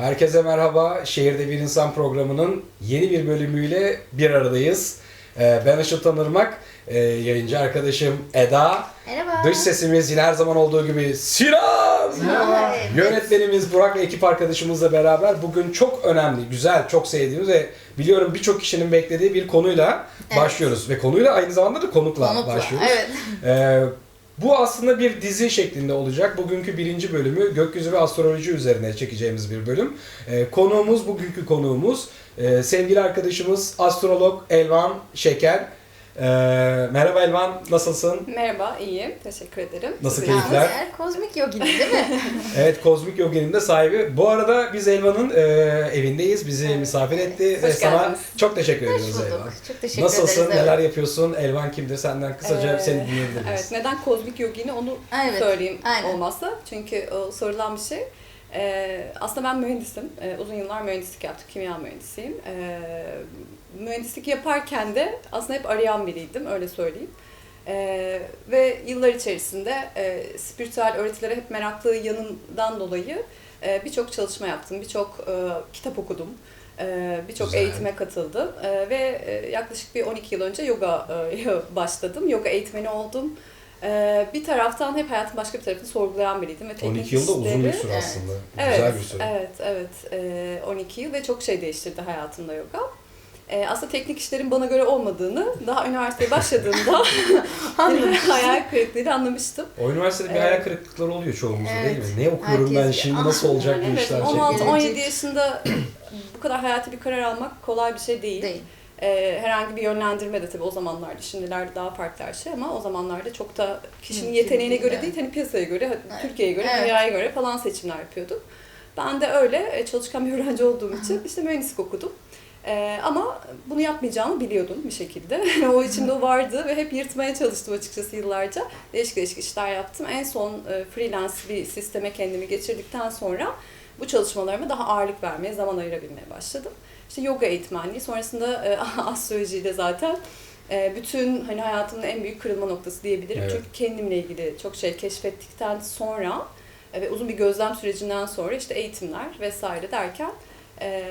Herkese merhaba. Şehirde Bir İnsan programının yeni bir bölümüyle bir aradayız. Ee, Ben Işıl Tanırmak, ee, yayıncı arkadaşım Eda, Merhaba. dış sesimiz yine her zaman olduğu gibi Sinan! Merhaba. Yönetmenimiz Burak ve ekip arkadaşımızla beraber bugün çok önemli, güzel, çok sevdiğimiz ve biliyorum birçok kişinin beklediği bir konuyla Evet. başlıyoruz. Ve konuyla aynı zamanda da konukla, Konukla. başlıyoruz. Evet. Ee, bu aslında bir dizi şeklinde olacak. Bugünkü birinci bölümü gökyüzü ve astroloji üzerine çekeceğimiz bir bölüm. Ee, konuğumuz, bugünkü konuğumuz e, sevgili arkadaşımız astrolog Elvan Şeker. Ee, merhaba Elvan, nasılsın? Merhaba, iyiyim. Teşekkür ederim. Nasıl Siz- keyifler? Yalnız eğer kozmik yoginin değil mi? Evet, Kozmik Yogi'nin de sahibi. Bu arada biz Elvan'ın e, evindeyiz. Bizi Evet. misafir etti Hoş ve sana çok teşekkür Hoş ediyoruz Elvan. Çok teşekkür Nasılsın, ederiz. neler yapıyorsun? Elvan kimdir? Senden kısaca Ee, seni dinleyebilir miyiz? Evet, neden kozmik yogini onu Evet, söyleyeyim aynen. olmazsa. Çünkü o sorulan bir şey. Ee, aslında ben mühendisim. Ee, uzun yıllar mühendislik yaptım. Kimya mühendisiyim. Ee, mühendislik yaparken de aslında hep arayan biriydim, öyle söyleyeyim. Ee, ve yıllar içerisinde e, spiritüel öğretilere hep meraklı yanından dolayı e, birçok çalışma yaptım, birçok e, kitap okudum, e, birçok eğitime katıldım E, ve e, yaklaşık bir 12 yıl önce yoga e, başladım, yoga eğitmeni oldum. E, bir taraftan hep hayatın başka bir tarafını sorgulayan biriydim ve teknik 12 yılda uzun bir süre aslında. Evet, Güzel bir süre. evet, evet. Ee, 12 yıl ve çok şey değiştirdi hayatımda yoga. Ee, aslında teknik işlerin bana göre olmadığını daha üniversiteye başladığımda hayal kırıklığıyla anlamıştım. O üniversitede bir Evet. hayal kırıklıkları oluyor çoğumuzda Evet. değil mi? Ne okuyorum Herkes ben bir- şimdi nasıl olacak yani bu Evet, işler? evet, şeklinde. 16-17 yaşında bu kadar hayati bir karar almak kolay bir şey değil. Değil. Ee, herhangi bir yönlendirme de tabii o zamanlarda, şimdilerde daha farklı her şey ama o zamanlarda çok da kişinin Mümkün yeteneğine değil, göre değil, hani piyasaya göre, Evet. Türkiye'ye göre, Evet. dünyaya göre falan seçimler yapıyorduk. Ben de öyle e, çalışkan bir öğrenci olduğum için işte mühendislik okudum. Ee, ama bunu yapmayacağımı biliyordum bir şekilde. o içimde o vardı ve hep yırtmaya çalıştım açıkçası yıllarca. Değişik değişik işler yaptım. En son e, freelance bir sisteme kendimi geçirdikten sonra bu çalışmalarıma daha ağırlık vermeye, zaman ayırabilmeye başladım. İşte yoga eğitmenliği, sonrasında e, astrolojiyle zaten e, bütün hani hayatımın en büyük kırılma noktası diyebilirim. Evet. Çünkü kendimle ilgili çok şey keşfettikten sonra e, ve uzun bir gözlem sürecinden sonra işte eğitimler vesaire derken e,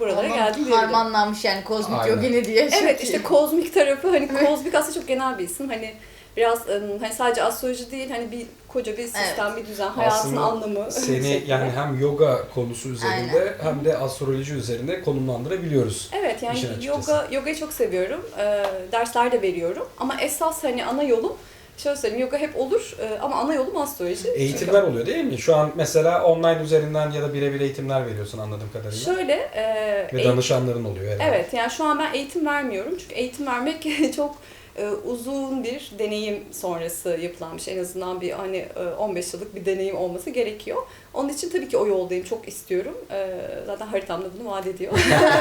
buralara Onun geldim diyebilirim. harmanlanmış yani kozmik Aynen. yogini diye. çok Evet işte kozmik tarafı hani kozmik aslında çok genel bir isim. Hani biraz hani sadece astroloji değil hani bir koca bir sistem, bir düzen, hayatın Aslında anlamı. Seni yani hem yoga konusu üzerinde Aynen. hem de astroloji üzerinde konumlandırabiliyoruz. Evet yani yoga yogayı çok seviyorum. Ee, dersler de veriyorum. Ama esas hani ana yolum şöyle söyleyeyim yoga hep olur e, ama ana yolum astroloji. Eğitimler oluyor değil mi? Şu an mesela online üzerinden ya da birebir eğitimler veriyorsun anladığım kadarıyla. Şöyle e, Ve danışanların oluyor herhalde. Evet yani şu an ben eğitim vermiyorum. Çünkü eğitim vermek çok e, uzun bir deneyim sonrası yapılan bir şey. En azından bir hani e, 15 yıllık bir deneyim olması gerekiyor. Onun için tabii ki o yoldayım. Çok istiyorum. E, zaten haritamda bunu vaat ediyor.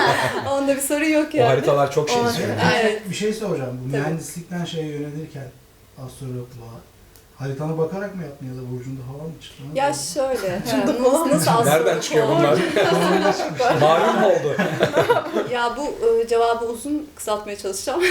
Onda bir sorun yok O yani. haritalar çok şey O- söylüyor. Evet. Bir şey soracağım. Bu mühendislikten şeye yönelirken astrologluğa haritana bakarak mı yaptın ya da burcunda falan mı çıktı? Ya şöyle. Şimdi he, nasıl, nasıl astrolog Nereden çıkıyor bunlar? Malum mu oldu? Ya bu e, cevabı uzun kısaltmaya çalışacağım.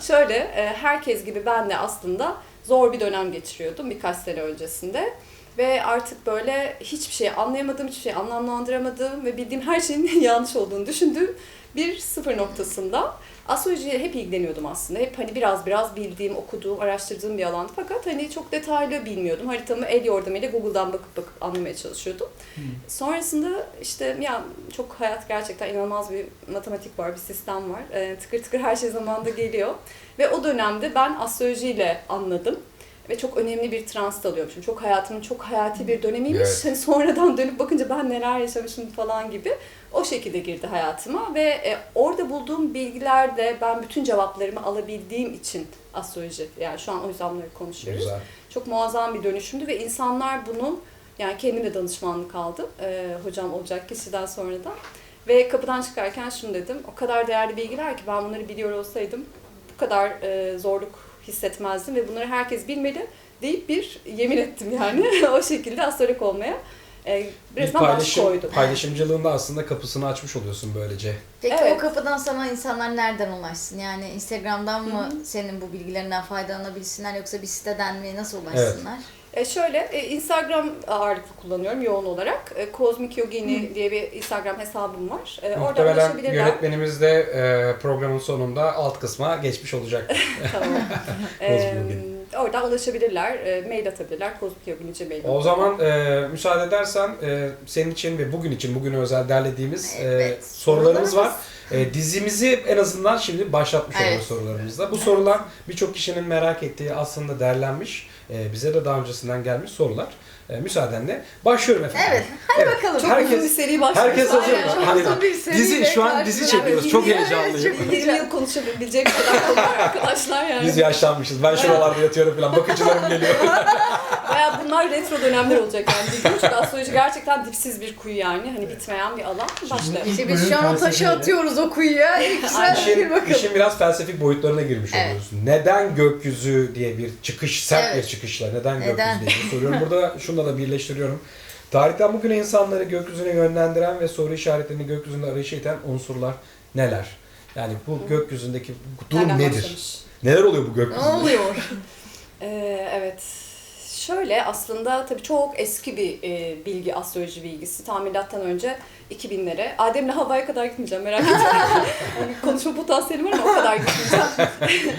Şöyle, e, herkes gibi ben de aslında zor bir dönem geçiriyordum birkaç sene öncesinde. Ve artık böyle hiçbir şey anlayamadım, hiçbir şey anlamlandıramadığım ve bildiğim her şeyin yanlış olduğunu düşündüğüm bir sıfır noktasında astrolojiye hep ilgileniyordum aslında. Hep hani biraz biraz bildiğim, okuduğum, araştırdığım bir alandı. Fakat hani çok detaylı bilmiyordum. Haritamı el yordamıyla Google'dan bakıp bakıp anlamaya çalışıyordum. Hı. Sonrasında işte ya çok hayat gerçekten inanılmaz bir matematik var, bir sistem var. Ee, tıkır tıkır her şey zamanında geliyor. Ve o dönemde ben astrolojiyle anladım. Ve çok önemli bir trans alıyormuşum. Çok hayatımın çok hayati bir dönemiymiş. Evet. Hani sonradan dönüp bakınca ben neler yaşamışım falan gibi. O şekilde girdi hayatıma ve e, orada bulduğum bilgilerle ben bütün cevaplarımı alabildiğim için astroloji. Yani şu an o yüzden bunları konuşuyoruz. Güzel. Çok muazzam bir dönüşümdü ve insanlar bunu yani kendim de danışmanlık aldım e, hocam olacak kişiden sonra da. Ve kapıdan çıkarken şunu dedim, o kadar değerli bilgiler ki ben bunları biliyor olsaydım bu kadar e, zorluk hissetmezdim ve bunları herkes bilmeli deyip bir yemin ettim yani o şekilde astrolog olmaya. E, Bir resmen paylaşım, koydum. paylaşımcılığında aslında kapısını açmış oluyorsun böylece. Peki Evet. o kapıdan sana insanlar nereden ulaşsın? Yani Instagram'dan mı Hı hı. senin bu bilgilerinden faydalanabilsinler yoksa bir siteden mi? Nasıl ulaşsınlar? E şöyle, e, Instagram ağırlıklı kullanıyorum yoğun olarak. E, Kozmik Yogini diye bir Instagram hesabım var. E, oradan Muhtemelen ulaşabilirler. yönetmenimiz de e, programın sonunda alt kısma geçmiş olacak. tamam. E, Yogini. oradan ulaşabilirler, e, mail atabilirler. Kozmik Yogini Gmail. O zaman e, müsaade edersen e, senin için ve bugün için bugüne özel derlediğimiz e, Evet, sorularımız var. E, dizimizi en azından şimdi başlatmış Evet. oluyoruz sorularımızla. Bu sorular birçok kişinin merak ettiği aslında derlenmiş, e, bize de daha öncesinden gelmiş sorular. E, müsaadenle başlıyorum efendim. Evet, hadi bakalım. Çok Herkes- uzun bir seri başladı. herkes hazır Aynen, Hani bir seriyle dizi şu an dizi çekiyoruz. Çok heyecanlıyım. çok 20 yıl konuşabileceğim kadar arkadaşlar yani. Biz yaşlanmışız. Ben şuralarda yatıyorum falan. Bakıcılarım geliyor. Baya bunlar retro dönemler olacak yani. Çünkü astroloji gerçekten dipsiz bir kuyu yani. Hani bitmeyen bir alan. İlk İşte biz bölüm şu an o taşı felsefeyle. atıyoruz o kuyuya. Güzel bir İşin, bakalım. işin biraz felsefik boyutlarına girmiş Evet. oluyoruz. Neden gökyüzü diye bir çıkış, sert Evet. bir çıkışla neden, Neden? gökyüzü diye soruyorum. Burada şunla da birleştiriyorum. Tarihten bugüne insanları gökyüzüne yönlendiren ve soru işaretlerini gökyüzünde arayışa iten unsurlar neler? Yani bu gökyüzündeki durum Nereden nedir? başlamış? Neler oluyor bu Ne gökyüzünde? oluyor? Ee, evet. Şöyle aslında tabii çok eski bir e, bilgi, astroloji bilgisi. Ta milattan önce 2000'lere. Adem'le Havva'ya kadar gitmeyeceğim merak etme. Yani konuşma potansiyelim var ama o kadar gitmeyeceğim.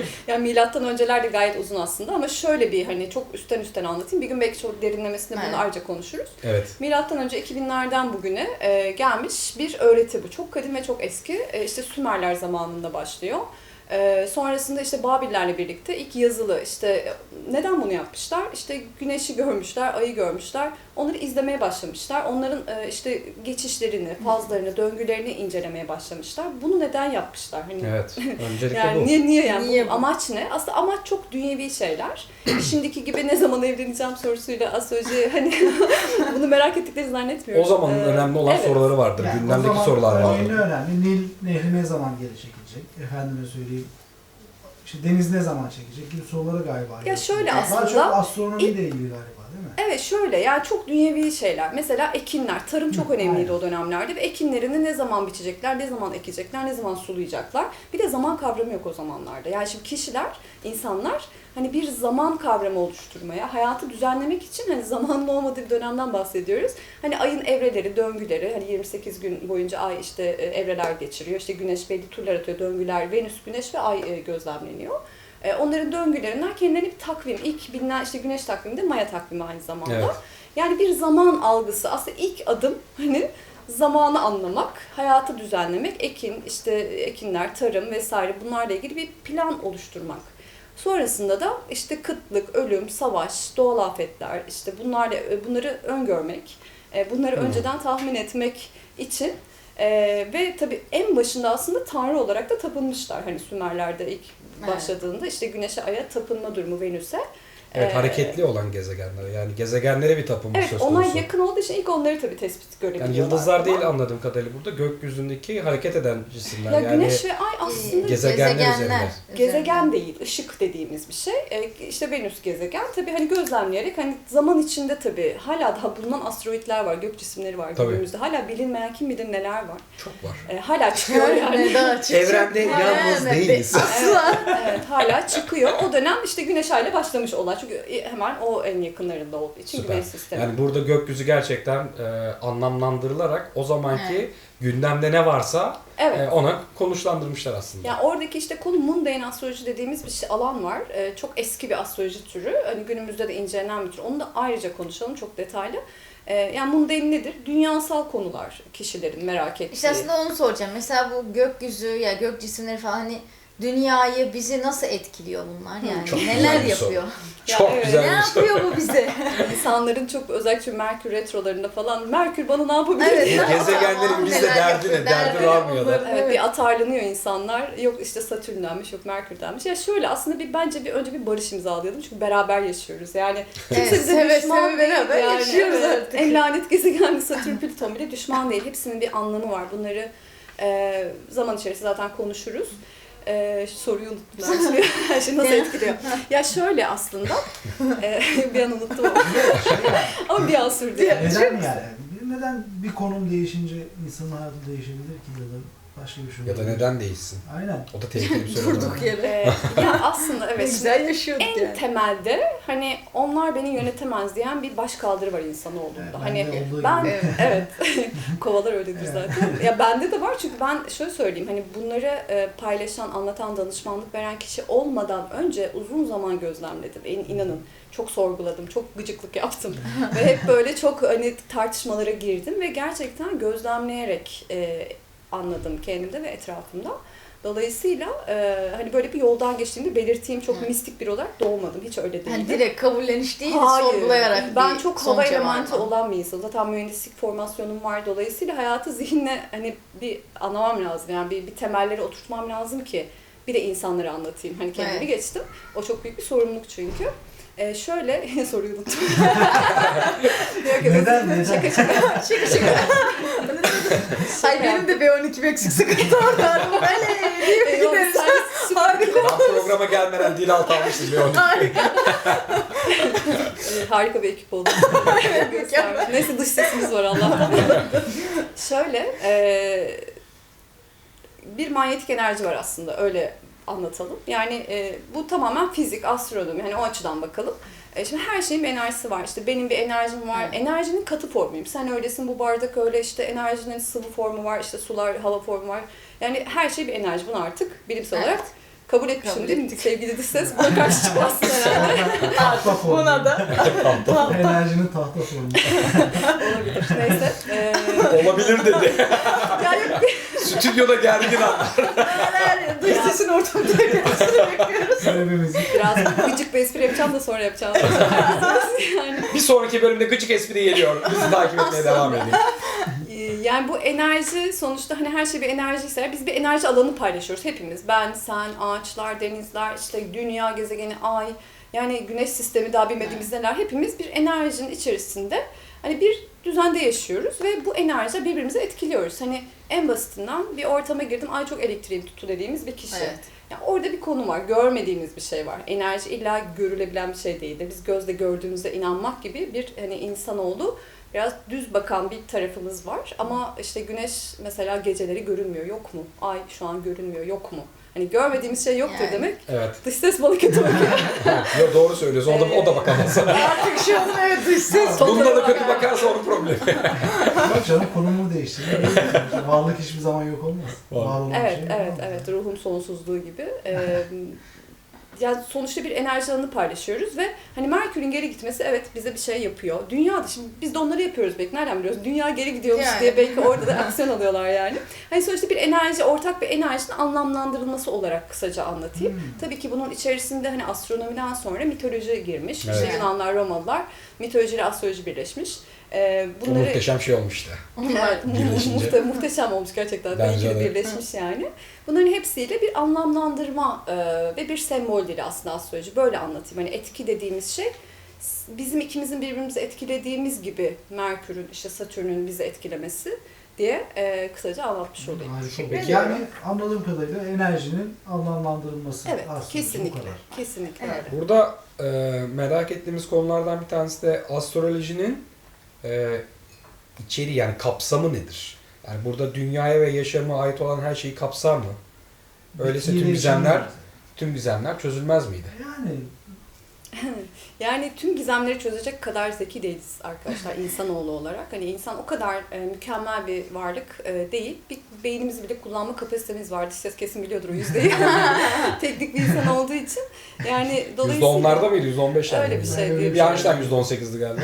yani milattan önceler de gayet uzun aslında ama şöyle bir hani çok üstten üstten anlatayım. Bir gün belki çok derinlemesine bunu Evet. ayrıca konuşuruz. Evet. Milattan önce 2000'lerden bugüne e, gelmiş bir öğreti bu. Çok kadim ve çok eski. E, işte Sümerler zamanında başlıyor. E, sonrasında işte Babillerle birlikte ilk yazılı işte neden bunu yapmışlar? İşte güneşi görmüşler, ayı görmüşler. Onları izlemeye başlamışlar. Onların e, işte geçişlerini, fazlarını, döngülerini incelemeye başlamışlar. Bunu neden yapmışlar? Hani Evet. Öncelikle yani bu. niye niye yani Niye bu bu? amaç ne? Aslında amaç çok dünyevi şeyler. Şimdiki gibi ne zaman evleneceğim sorusuyla astroloji hani bunu merak ettiklerini zannetmiyorum. O zamanın Ee, önemli olan evet. soruları vardır. Yani o Gündemdeki zaman sorular vardır. örneğin önemli. Nil nehri ne zaman geri çekilecek? Efendime söyleyeyim. İşte deniz ne zaman çekecek gibi soruları galiba. Ya şöyle Daha aslında- çok astronomiyle ilgili galiba? Evet şöyle yani çok dünyevi şeyler. Mesela ekinler. Tarım çok önemliydi o dönemlerde ve ekinlerini ne zaman biçecekler, ne zaman ekecekler, ne zaman sulayacaklar. Bir de zaman kavramı yok o zamanlarda. Yani şimdi kişiler, insanlar hani bir zaman kavramı oluşturmaya, hayatı düzenlemek için hani zamanın olmadığı bir dönemden bahsediyoruz. Hani ayın evreleri, döngüleri, hani 28 gün boyunca ay işte e, evreler geçiriyor. İşte güneş belli turlar atıyor, döngüler, Venüs, güneş ve ay e, gözlemleniyor. E, Onların döngülerinden kendilerine bir takvim, ilk bilinen işte güneş takvimi de Maya takvimi aynı zamanda. Evet. Yani bir zaman algısı aslında ilk adım hani zamanı anlamak, hayatı düzenlemek, ekin, işte ekinler, tarım vesaire bunlarla ilgili bir plan oluşturmak. Sonrasında da işte kıtlık, ölüm, savaş, doğal afetler, işte bunlarla bunları öngörmek, e, bunları Hı. önceden tahmin etmek için e, ve tabii en başında aslında tanrı olarak da tapınmışlar. Hani Sümerler'de ilk başladığında işte güneşe, aya tapınma durumu Venüs'e. Evet Ee, hareketli olan gezegenlere yani gezegenlere bir tapınmış Evet söz onlar konusu. yakın olduğu için ilk onları tabii tespit görebiliyorlar. Yani yıldızlar değil anladığım kadarıyla burada gökyüzündeki hareket eden cisimler. Ya yani güneş ve ay aslında Gezegenler üzerine. gezegen değil, ışık dediğimiz bir şey. Ee, işte Venüs gezegen. Tabii hani gözlemleyerek hani zaman içinde tabii hala daha bulunan asteroidler var, gök cisimleri var Tabii. günümüzde. Hala bilinmeyen kim bilir neler var. çok var. Ee, hala çıkıyor yani. Evrende yalnız değiliz. Asla. evet hala çıkıyor. O dönem işte güneş ayla başlamış olay. Çünkü hemen o en yakınlarında olduğu için Süper. güneş sistemi. Yani burada gökyüzü gerçekten e, anlamlandırılarak o zamanki Evet. gündemde ne varsa evet. e, ona konuşlandırmışlar aslında. Yani oradaki işte konu mundane astroloji dediğimiz bir şey, alan var. Ee, çok eski bir astroloji türü. Hani günümüzde de incelenen bir tür. Onu da ayrıca konuşalım çok detaylı. Ee, yani mundane nedir? Dünyasal konular kişilerin merak ettiği. İşte aslında onu soracağım. Mesela bu gökyüzü ya gök cisimleri falan hani dünyayı bizi nasıl etkiliyor bunlar yani? Çok güzel Neler bir soru. yapıyor? Ya çok evet. güzel Ne bir soru. yapıyor bu bize? İnsanların çok özellikle Merkür retrolarında falan Merkür bana ne yapabilir Evet, ne Gezegenlerin yapıyor? bizde Neler derdi yapıyor? ne? Derdi Derdi var mı ya da? onların? Evet, Evet. bir atarlanıyor insanlar. Yok işte Satürn'denmiş, yok Merkür'denmiş. Ya şöyle aslında bir bence bir önce bir barış imzalayalım çünkü beraber yaşıyoruz. Yani kimse Evet, bize seve düşman seve değil beraber yani. yaşıyoruz Evet, artık. En lanet gezegen Satürn, Plüton bile düşman değil. Hepsinin bir anlamı var. Bunları e, zaman içerisinde zaten konuşuruz. E, soruyu unuttum. Her şey nasıl etkiliyor? Ya şöyle aslında, e, bir an unuttum ama. ama bir an sürdü yani. Neden yani? Neden bir konum değişince insanın hayatı değişebilir ki ya da Başka bir şey Ya da olabilir. neden değilsin? Aynen. O da tehlikeli bir soru. Durduk yere. Ya aslında evet. güzel yaşıyorduk en yani. temelde hani onlar beni yönetemez diyen bir başkaldırı var insanoğlunda. Evet, hani ben gibi. evet kovalar öyledir zaten. Ya bende de var çünkü ben şöyle söyleyeyim hani bunları e, paylaşan, anlatan, danışmanlık veren kişi olmadan önce uzun zaman gözlemledim. İn, inanın çok sorguladım, çok gıcıklık yaptım ve hep böyle çok hani tartışmalara girdim ve gerçekten gözlemleyerek e, anladım kendimde ve etrafımda. Dolayısıyla e, hani böyle bir yoldan geçtiğimde belirttiğim çok Hı. mistik bir olarak doğmadım. Hiç öyle değildim. Yani direkt kabulleniş değil de Hayır. sorgulayarak Ben bir çok hava elementi olan bir insanım. Zaten mühendislik formasyonum var. Dolayısıyla hayatı zihinle hani bir anlamam lazım. Yani bir, bir temelleri oturtmam lazım ki bir de insanlara anlatayım. Hani kendimi Evet. geçtim. O çok büyük bir sorumluluk çünkü. Ee, şöyle soruyu unuttum. Neden? Neden? Şaka şaka. Şaka şaka. Ay benim de B12 eksik sıkıntı orada. Böyle gideriz. Harika. Ben programa gelmeden dil altı almıştım bir onu. Harika. Evet, harika bir ekip oldu. Neyse dış sesimiz var Allah'tan. Şöyle, e, bir manyetik enerji var aslında öyle anlatalım. Yani e, bu tamamen fizik, astronomi hani o açıdan bakalım. E, şimdi her şeyin bir enerjisi var. İşte benim bir enerjim var. Evet. Enerjinin katı formuyum. Sen öylesin, bu bardak öyle. İşte enerjinin sıvı formu var, işte sular, hava formu var. Yani her şey bir enerji. Bunu artık bilimsel Evet. olarak kabul etmişim Kabul değil mi? Sevgili dış ses buna karşı çıkmazsın herhalde. Tahta formu. Buna da. Enerjinin tahta formu. Olabilir. Neyse. Ee, Olabilir dedi. ya yok Stüdyoda gergin an. Dış sesin ortamda gelmesini bekliyoruz. Sebebimizi. biraz gıcık bir espri yapacağım da sonra yapacağım. yani, Bir sonraki bölümde gıcık espri geliyor. Bizi takip etmeye devam edin. Yani bu enerji sonuçta hani her şey bir enerjiyse biz bir enerji alanı paylaşıyoruz hepimiz. Ben, sen, ağaçlar, denizler, işte dünya, gezegeni, ay, yani güneş sistemi daha bilmediğimiz neler hepimiz bir enerjinin içerisinde hani bir düzende yaşıyoruz ve bu enerjiyle birbirimizi etkiliyoruz. Hani en basitinden bir ortama girdim, ay çok elektriğim tuttu dediğimiz bir kişi. Evet. Yani orada bir konu var, görmediğimiz bir şey var. Enerji illa görülebilen bir şey değildir. Biz gözle gördüğümüzde inanmak gibi bir hani insanoğlu biraz düz bakan bir tarafımız var. Ama işte güneş mesela geceleri görünmüyor, yok mu? Ay şu an görünmüyor, yok mu? Hani görmediğimiz şey yoktur Yani. demek. Evet. Dış ses bana kötü bakıyor. Yo, doğru söylüyorsun. O da, o da bakamaz. Artık şu an evet dış ses. Bunda da kötü bakarsa onun problemi. Bak canım konumu değiştirdi. Varlık hiçbir zaman yok olmaz. Var. Var olan evet, şey evet, olmaz. evet. Ruhun sonsuzluğu gibi. Ee, yani sonuçta bir enerji alanı paylaşıyoruz ve hani Merkür'ün geri gitmesi evet bize bir şey yapıyor. Dünya da şimdi biz de onları yapıyoruz belki. Nereden biliyoruz? Dünya geri gidiyormuş Yani. diye belki orada da aksiyon alıyorlar yani. Hani sonuçta bir enerji, ortak bir enerjinin anlamlandırılması olarak kısaca anlatayım. Hmm. Tabii ki bunun içerisinde hani astronomiden sonra mitoloji girmiş. Evet. İşte Yunanlar, Romalılar mitoloji ile astroloji birleşmiş. Bu bunları muhteşem şey olmuştu. Birleşince. muhte- muhteşem olmuş gerçekten. Bence de. birleşmiş yani. Bunların hepsiyle bir anlamlandırma e, ve bir sembol dili aslında astroloji. Böyle anlatayım. Hani etki dediğimiz şey bizim ikimizin birbirimizi etkilediğimiz gibi Merkür'ün, işte Satürn'ün bizi etkilemesi diye e, kısaca anlatmış olayım. Harika. Peki. Yani anladığım kadarıyla enerjinin anlamlandırılması. Evet, aslında bu kesinlikle. kadar. Kesinlikle Evet. Burada e, merak ettiğimiz konulardan bir tanesi de astrolojinin e, içeriği yani kapsamı nedir? Yani burada dünyaya ve yaşama ait olan her şeyi kapsar mı? Öyleyse tüm gizemler, tüm gizemler çözülmez miydi? Yani Yani tüm gizemleri çözecek kadar zeki değiliz arkadaşlar insanoğlu olarak. Hani insan o kadar e, mükemmel bir varlık e, değil. Bir beynimizi bile kullanma kapasitemiz var. Ses kesin biliyordur o yüzdeyi. Teknik bir insan olduğu için. Yani dolayısıyla... %10'larda mıydı? %15'lerde Öyle bir miydi? şey Öyle diye bir Bir Einstein %18'di galiba.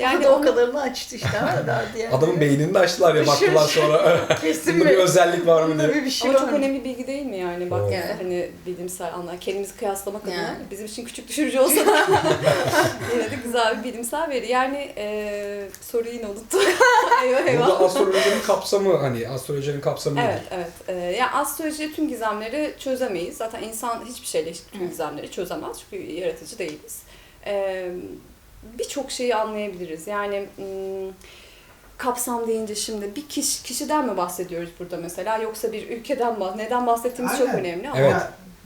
Yani o onu- kadarını açtı işte ama daha diğer. Adamın beynini de açtılar ya baktılar sonra Kesin bunda bir özellik var mı diye. bir, şey Ama var. çok önemli bilgi değil mi yani baktığında Evet. hani bilimsel anlar. Kendimizi kıyaslamak adına Yani. bizim için küçük düşürücü olsa da yine de güzel bir bilimsel veri. Yani e, soruyu yine unuttum. eyvah eyvah. Burada astrolojinin kapsamı hani astrolojinin kapsamı Evet, nedir? evet. Ee, yani astrolojiyle tüm gizemleri çözemeyiz. Zaten insan hiçbir şeyle tüm gizemleri çözemez. Çünkü yaratıcı değiliz. Ee, Birçok şeyi anlayabiliriz. Yani kapsam deyince şimdi bir kişi, kişiden mi bahsediyoruz burada mesela yoksa bir ülkeden mi? Neden bahsettiğimiz çok Aynen. önemli ama Evet.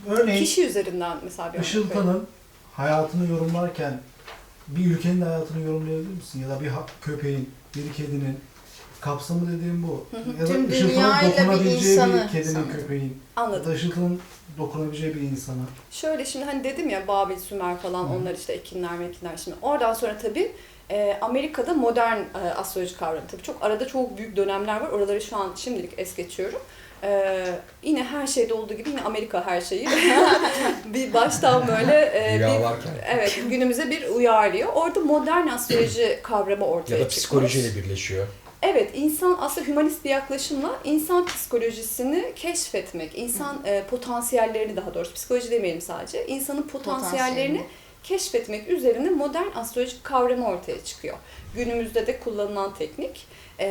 örneğin kişi üzerinden mesela bir. Işıltan'ın hayatını yorumlarken bir ülkenin hayatını yorumlayabilir misin? Ya da bir köpeğin, bir kedinin, kapsamı dediğim bu. Hı hı. Ya da Tüm ışıltının dünyayla bir dokunabileceği insanı bir kedinin, sanırım. köpeğin. Anladım. Ya da ışıltının dokunabileceği bir insana. Şöyle şimdi hani dedim ya Babil, Sümer falan Hı. onlar işte ekinler mekinler şimdi. Oradan sonra tabii e, Amerika'da modern e, astroloji kavramı. Tabii çok arada çok büyük dönemler var. Oraları şu an şimdilik es geçiyorum. E, yine her şeyde olduğu gibi yine Amerika her şeyi bir baştan böyle e, bir, evet günümüze bir uyarlıyor. Orada modern astroloji kavramı ortaya Ya da çıkmış. psikolojiyle birleşiyor. Evet, insan aslında hümanist bir yaklaşımla insan psikolojisini keşfetmek, insan e, potansiyellerini daha doğrusu psikoloji demeyelim sadece, insanın potansiyellerini keşfetmek üzerine modern astrolojik kavramı ortaya çıkıyor. Günümüzde de kullanılan teknik. E,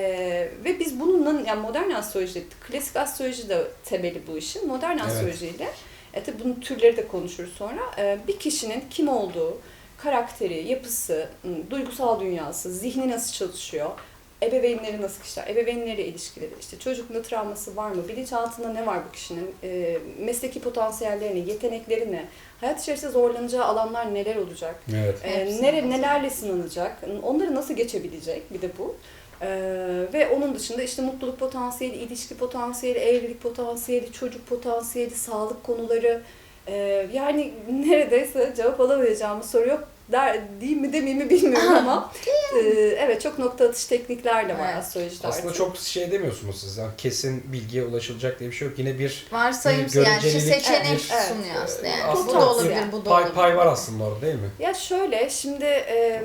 ve biz bununla, yani modern astroloji, klasik astroloji de temeli bu işin. Modern Evet. astrolojiyle, e, tabii bunun türleri de konuşuruz sonra, e, bir kişinin kim olduğu, karakteri, yapısı, ım, duygusal dünyası, zihni nasıl çalışıyor, ebeveynleri nasıl kişiler, ebeveynleriyle ilişkileri, işte çocukluğunda travması var mı, bilinçaltında ne var bu kişinin, e, mesleki potansiyellerini, yetenekleri ne, hayat içerisinde zorlanacağı alanlar neler olacak, Evet. e, nere, nelerle sınanacak, onları nasıl geçebilecek? Bir de bu. E, ve onun dışında işte mutluluk potansiyeli, ilişki potansiyeli, evlilik potansiyeli, çocuk potansiyeli, sağlık konuları, e, yani neredeyse cevap alamayacağımız soru yok der, değil mi demeyeyim mi bilmiyorum ama e, evet çok nokta atış teknikler de var Evet. astrolojide Aslında artık. çok şey demiyorsunuz siz. Yani kesin bilgiye ulaşılacak diye bir şey yok. Yine bir Varsayımsız Bir yani görecelilik, seçenek evet, evet. sunuyor aslında yani. Aslında bu da olabilir, yani. bu da pay, olabilir. pay var aslında orada değil mi? Ya şöyle şimdi e,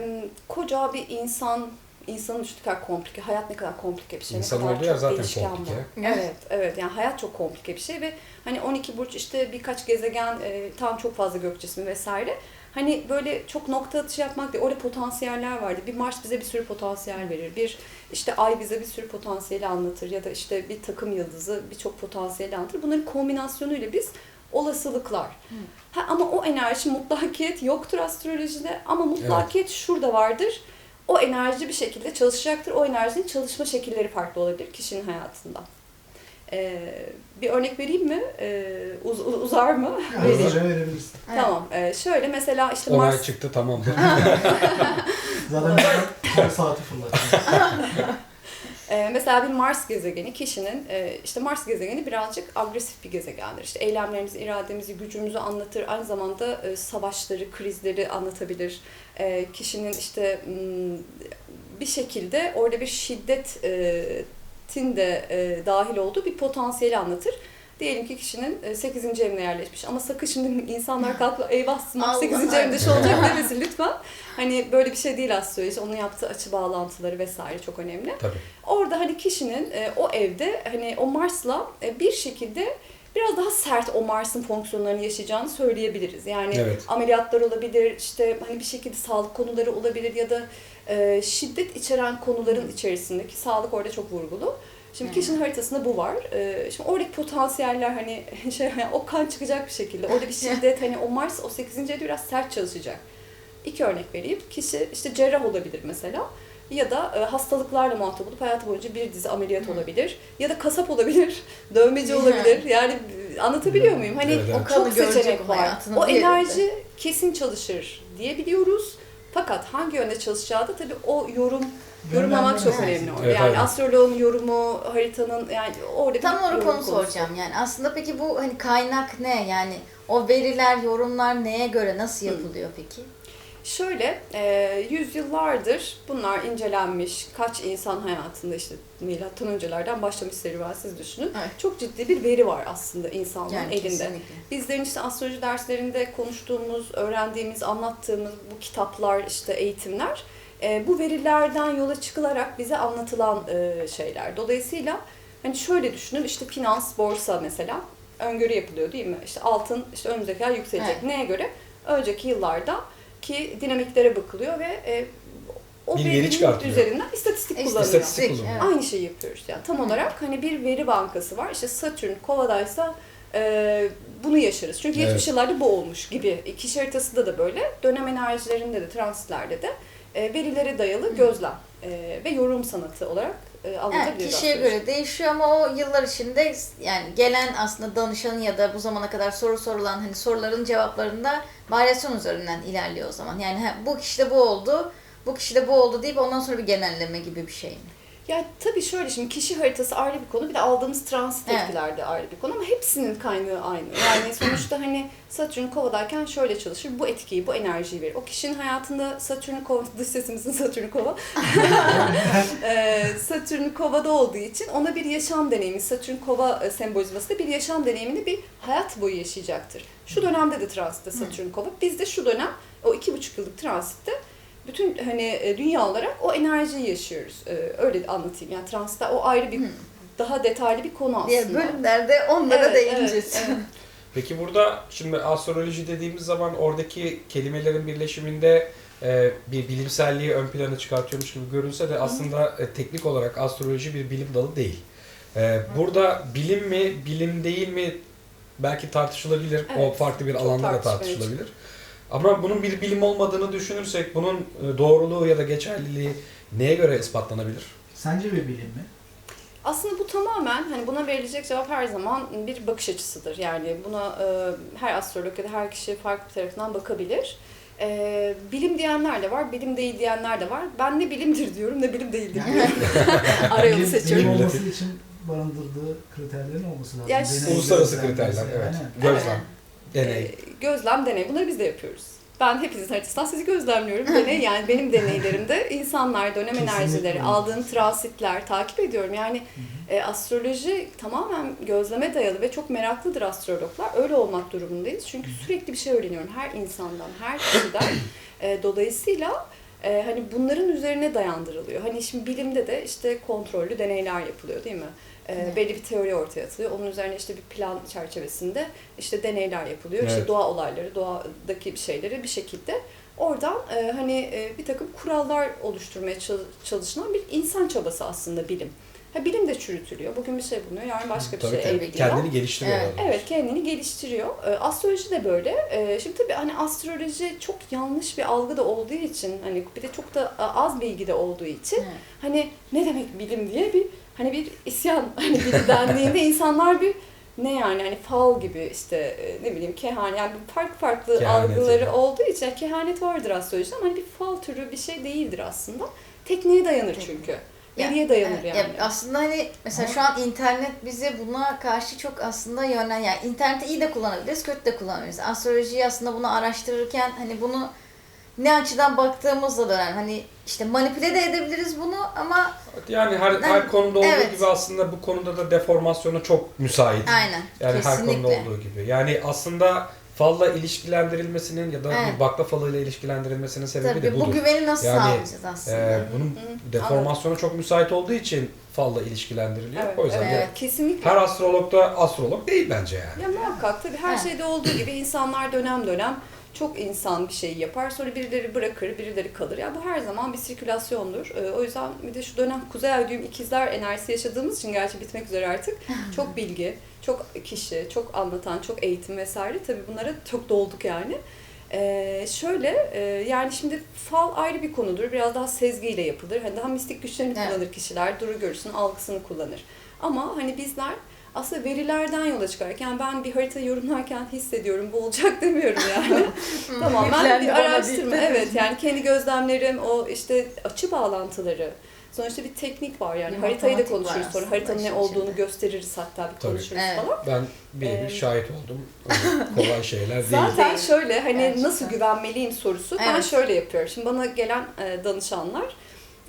koca bir insan insanın üstü kadar komplike. Hayat ne kadar komplike bir şey. İnsan ne kadar çok zaten değişken komplike. bu. Evet, evet. Yani hayat çok komplike bir şey ve hani 12 burç işte birkaç gezegen, e, tam çok fazla gök cismi vesaire. Hani böyle çok nokta atışı yapmak değil. Orada potansiyeller vardı. Bir Mars bize bir sürü potansiyel verir. Bir işte Ay bize bir sürü potansiyeli anlatır. Ya da işte bir takım yıldızı birçok potansiyeli anlatır. Bunların kombinasyonuyla biz olasılıklar. Ha, ama o enerji mutlakiyet yoktur astrolojide ama mutlakiyet şurada vardır. O enerji bir şekilde çalışacaktır. O enerjinin çalışma şekilleri farklı olabilir kişinin hayatında. Ee, bir örnek vereyim mi? Ee, uz- uz- uzar mı? Vereyim. Hızlıca verebilirsin. Tamam. Ee, şöyle mesela işte Onay Mars çıktı tamamdır. Zaten son saati fırlatacağım. Ee, mesela bir Mars gezegeni kişinin e, işte Mars gezegeni birazcık agresif bir gezegendir. İşte eylemlerimizi, irademizi, gücümüzü anlatır. Aynı zamanda e, savaşları, krizleri anlatabilir. E, kişinin işte m, bir şekilde orada bir şiddetin de e, dahil olduğu bir potansiyeli anlatır. Diyelim ki kişinin e, 8. evine yerleşmiş ama sakın şimdi insanlar kalkıp eyvah Allah 8. evinde şu olacak demesin lütfen. Hani böyle bir şey değil astroloji. Onun yaptığı açı bağlantıları vesaire çok önemli. Tabii. Orada hani kişinin e, o evde hani o Mars'la e, bir şekilde biraz daha sert o Mars'ın fonksiyonlarını yaşayacağını söyleyebiliriz. Yani Evet. ameliyatlar olabilir, işte hani bir şekilde sağlık konuları olabilir ya da e, şiddet içeren konuların içerisindeki sağlık orada çok vurgulu. Şimdi kişinin haritasında bu var. E, şimdi oradaki potansiyeller hani şey yani o kan çıkacak bir şekilde. Orada bir şiddet hani o Mars o 8. evde biraz sert çalışacak. İki örnek vereyim. Kişi işte cerrah olabilir mesela. Ya da e, hastalıklarla muhatap olup hayatı boyunca bir dizi ameliyat olabilir. Ya da kasap olabilir, dövmeci olabilir. Yani e, anlatabiliyor muyum? Hani Evet, evet. O kanı çok görecek seçenek var. O bir yerinde. enerji kesin çalışır diyebiliyoruz. Fakat hangi yönde çalışacağı da tabii o yorum yorumlamak çok önemli. orada. Evet, yani aynen. astroloğun yorumu, haritanın yani orada Tam olarak onu soracağım yani. Aslında peki bu hani kaynak ne? Yani o veriler, yorumlar neye göre nasıl yapılıyor peki? Şöyle, e, yüzyıllardır bunlar incelenmiş. Kaç insan hayatında işte milattan öncelerden başlamış serüvensiz düşünün. Evet. Çok ciddi bir veri var aslında insanlığın Yani elinde. kesinlikle. Bizlerin işte astroloji derslerinde konuştuğumuz, öğrendiğimiz, anlattığımız bu kitaplar, işte eğitimler e, bu verilerden yola çıkılarak bize anlatılan e, şeyler. Dolayısıyla hani şöyle düşünün işte finans, borsa mesela öngörü yapılıyor değil mi? İşte altın işte önümüzdeki ay yükselecek. Evet. Neye göre? Önceki yıllarda ki dinamiklere bakılıyor ve e, o Bir veri verinin çıkartılıyor. üzerinden istatistik İşte kullanılıyor. İstatistik kullanıyor. evet. Aynı şeyi yapıyoruz. Yani tam Hı. olarak hani bir veri bankası var. İşte Satürn Kova'daysa e, bunu yaşarız. Çünkü Evet. geçmiş yıllarda bu olmuş gibi. Kişi haritasında da böyle. Dönem enerjilerinde de, transitlerde de e, verilere dayalı gözlem e, ve yorum sanatı olarak e, Evet, kişiye göre değişiyor ama o yıllar içinde yani gelen aslında danışanın ya da bu zamana kadar soru sorulan hani soruların cevaplarında varyasyon üzerinden ilerliyor o zaman. Yani bu kişide bu oldu, bu kişide bu oldu deyip ondan sonra bir genelleme gibi bir şey mi? Ya tabii şöyle şimdi kişi haritası ayrı bir konu bir de aldığımız transit Evet. etkiler de ayrı bir konu ama hepsinin kaynağı aynı. Yani sonuçta hani Satürn kovadayken şöyle çalışır bu etkiyi bu enerjiyi verir. O kişinin hayatında Satürn kova dış sesimizin Satürn kova Ee, Satürn kovada olduğu için ona bir yaşam deneyimi Satürn kova e, sembolizması da bir yaşam deneyimini bir hayat boyu yaşayacaktır. Şu dönemde de transitte Satürn kova. Biz de şu dönem o iki buçuk yıllık transitte bütün hani e, dünya olarak o enerjiyi yaşıyoruz. Ee, öyle anlatayım. Yani transitte o ayrı bir daha detaylı bir konu aslında. Diğer bölümlerde onlara Evet, değineceğiz. evet, evet. Peki burada şimdi astroloji dediğimiz zaman oradaki kelimelerin birleşiminde e, bir bilimselliği ön plana çıkartıyormuş gibi görünse de aslında e, teknik olarak astroloji bir bilim dalı değil. E, burada bilim mi, bilim değil mi belki tartışılabilir. o Evet, farklı bir alanda da tartışılabilir. Ama bunun bir bilim olmadığını düşünürsek bunun e, doğruluğu ya da geçerliliği neye göre ispatlanabilir? Sence bir bilim mi? Aslında bu tamamen hani buna verilecek cevap her zaman bir bakış açısıdır. Yani buna e, her astrolog ya da her kişi farklı bir tarafından bakabilir. E, bilim diyenler de var, bilim değil diyenler de var. Ben ne bilimdir diyorum ne bilim değildir diyorum. Arayolu bilim, seçiyorum. bilim olması için barındırdığı kriterlerin olması lazım. Ya Uluslararası kriterler, evet. Aynen. Gözlem, deney. E, gözlem, deney. Bunları biz de yapıyoruz. Ben hepinizin haritasından sizi gözlemliyorum. Deney yani benim deneylerimde insanlar, dönem Kesinlikle enerjileri, aldığım transitler takip ediyorum. Yani e, astroloji tamamen gözleme dayalı ve çok meraklıdır astrologlar. Öyle olmak durumundayız. Çünkü sürekli bir şey öğreniyorum her insandan, her kişiden. E, dolayısıyla e, hani bunların üzerine dayandırılıyor. Hani şimdi bilimde de işte kontrollü deneyler yapılıyor değil mi? E, belli bir teori ortaya atılıyor. Onun üzerine işte bir plan çerçevesinde işte deneyler yapılıyor. İşte Evet. doğa olayları, doğadaki bir şeyleri bir şekilde oradan e, hani e, bir takım kurallar oluşturmaya çal- çalışılan bir insan çabası aslında bilim. Ha, bilim de çürütülüyor. Bugün bir şey bulunuyor, yarın başka bir Tabii şey tabii. evriliyor. Kendini geliştiriyor. Evet. yani. Evet kendini geliştiriyor. Ee, Astroloji de böyle. Ee, Şimdi tabii hani astroloji çok yanlış bir algı da olduğu için hani bir de çok da az bilgi de olduğu için Evet. hani ne demek bilim diye bir hani bir isyan hani bilim dendiğinde insanlar bir ne yani hani fal gibi işte e, ne bileyim kehanet yani farklı farklı Kehanet algıları yani. olduğu için kehanet vardır astrolojide ama hani bir fal türü bir şey değildir aslında. Tekniğe dayanır çünkü. Ya, Veriye dayanır Evet, yani. ya aslında hani mesela şu an internet bize buna karşı çok aslında yönlen yani interneti iyi de kullanabiliriz, kötü de kullanabiliriz. Astrolojiyi aslında bunu araştırırken hani bunu ne açıdan baktığımızla da önemli. Hani işte manipüle de edebiliriz bunu ama Yani her, her konuda olduğu Evet. gibi aslında bu konuda da deformasyona çok müsait. aynen Yani her konuda kesinlikle. olduğu gibi. Yani aslında falla ilişkilendirilmesinin ya da Evet. bir bakla falıyla ilişkilendirilmesinin sebebi de Tabii budur. bu güveni nasıl Yani, sağlayacağız aslında? Ee, bunun deformasyona çok müsait olduğu için falla ilişkilendiriliyor. Evet, o yüzden evet. de Kesinlikle. her astrolog da astrolog değil bence yani. Ya muhakkak tabii her Evet. şeyde olduğu gibi insanlar dönem dönem çok insan bir şey yapar. Sonra birileri bırakır, birileri kalır. Ya bu her zaman bir sirkülasyondur. Ee, o yüzden bir de şu dönem Kuzey Ay düğüm ikizler enerjisi yaşadığımız için gerçi bitmek üzere artık çok bilgi, çok kişi, çok anlatan, çok eğitim vesaire tabii bunlara çok dolduk yani. Ee, şöyle e, yani şimdi fal ayrı bir konudur. Biraz daha sezgiyle yapılır. Hani daha mistik güçlerini Evet. kullanır kişiler. Duru görürsün, algısını kullanır. Ama hani bizler aslında verilerden yola çıkarken ben bir harita yorumlarken hissediyorum bu olacak demiyorum yani. Tamamen Yüklendi bir bana araştırma. Evet yani kendi gözlemlerim, o işte açı bağlantıları. Sonuçta bir teknik var yani. Bir Haritayı da konuşuruz sonra. Haritanın ne olduğunu içinde. gösteririz hatta bir Tabii. konuşuruz Evet. falan. Ben birebir Ee, şahit oldum. Kolay şeyler değil. Zaten şöyle hani Gerçekten. nasıl güvenmeliyim sorusu ben Evet. şöyle yapıyorum. Şimdi bana gelen e, danışanlar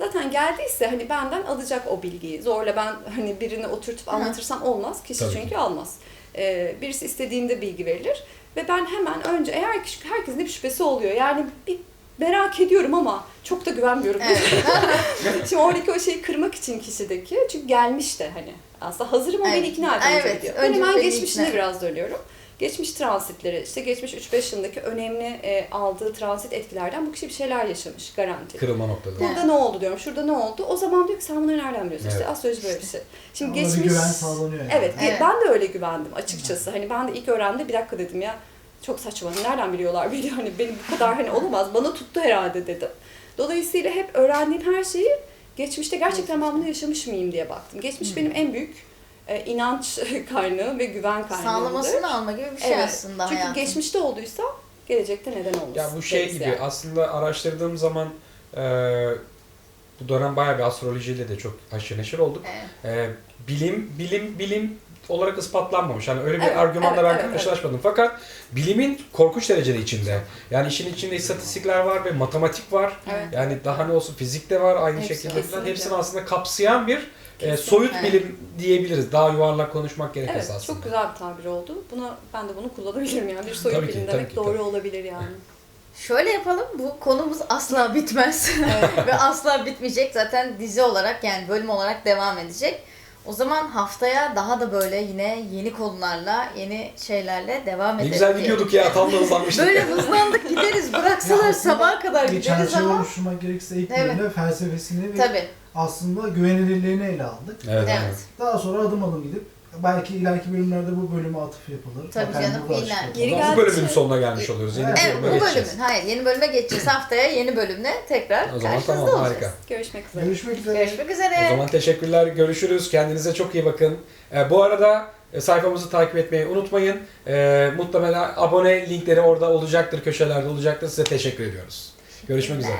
zaten geldiyse hani benden alacak o bilgiyi. Zorla ben hani birini oturtup anlatırsam olmaz. Kişi Tabii çünkü ki. almaz. E, birisi istediğinde bilgi verilir ve ben hemen önce eğer ki herkesin de bir şüphesi oluyor. Yani bir merak ediyorum ama çok da güvenmiyorum. Evet. Şimdi oradaki o şeyi kırmak için kişideki çünkü gelmiş de hani aslında hazırım o Evet. beni ikna etmeye Evet, ediyor. önce Ben hemen geçmişine ikna. biraz dönüyorum. Geçmiş transitleri, işte geçmiş 3-5 yılındaki önemli e, aldığı transit etkilerden bu kişi bir şeyler yaşamış garanti. Kırılma noktaları. Evet. Burada ne oldu diyorum, şurada ne oldu? O zaman diyor ki sen bunları nereden biliyorsun? Evet. İşte astroloji böyle bir şey. Şimdi Ona bir geçmiş... güven sağlanıyor yani. Evet, Evet. ben de öyle güvendim açıkçası. Hani ben de ilk öğrendiğimde bir dakika dedim ya çok saçma. Nereden biliyorlar beni? Hani benim bu kadar hani olamaz. Bana tuttu herhalde dedim. Dolayısıyla hep öğrendiğim her şeyi geçmişte gerçekten ben bunu yaşamış mıyım diye baktım. Geçmiş Hı. benim en büyük e, inanç kaynağı ve güven kaynağıdır. Sağlamasını alma gibi bir şey Evet. aslında Çünkü hayatın. geçmişte olduysa gelecekte neden olmasın? Ya bu şey gibi yani. aslında araştırdığım zaman e, Bu dönem bayağı bir astrolojiyle de çok haşır neşir olduk. Evet. Ee, bilim, bilim, bilim olarak ispatlanmamış. Hani öyle bir Evet, argümanla evet, ben evet, karşılaşmadım. Fakat bilimin korkunç derecede içinde. Yani işin içinde istatistikler var ve matematik var. Evet. Yani daha ne olsun fizik de var aynı Hepsi, şekilde. Hepsini aslında kapsayan bir e, soyut Evet. bilim diyebiliriz. Daha yuvarlak konuşmak gerekirse Evet, aslında. çok güzel bir tabir oldu. Buna ben de bunu kullanabilirim yani. Bir soyut Tabii ki, bilim tabii demek ki, doğru tabii. olabilir yani. Şöyle yapalım. Bu konumuz asla bitmez. Ve asla bitmeyecek. Zaten dizi olarak yani bölüm olarak devam edecek. O zaman haftaya daha da böyle yine yeni konularla, yeni şeylerle devam Ne ederiz. güzel diye. gidiyorduk ya tam da hızlanmıştık. Böyle hızlandık gideriz. Bıraksalar sabaha kadar gideriz çerçeve ama. oluşturmak gerekirse ilk Evet. bölümde felsefesini ve Tabii. Aslında güvenilirliğini ele aldık. Evet, Evet. Daha sonra adım adım gidip belki ileriki bölümlerde bu bölüme atıf yapılır. Tabii Bakalım canım. Geri O zaman bu bölümün sonuna gelmiş oluyoruz. Yeni Evet, bölüme bu geçeceğiz. bölümün. Hayır yeni bölüme geçeceğiz. Haftaya yeni bölümle tekrar O zaman karşınızda tamam olacağız. harika. Görüşmek üzere. Görüşmek üzere. Görüşmek üzere. O zaman teşekkürler. Görüşürüz. Kendinize çok iyi bakın. Ee, bu arada e, sayfamızı takip etmeyi unutmayın. Ee, muhtemelen abone linkleri orada olacaktır, köşelerde olacaktır. Size teşekkür ediyoruz. Görüşmek üzere.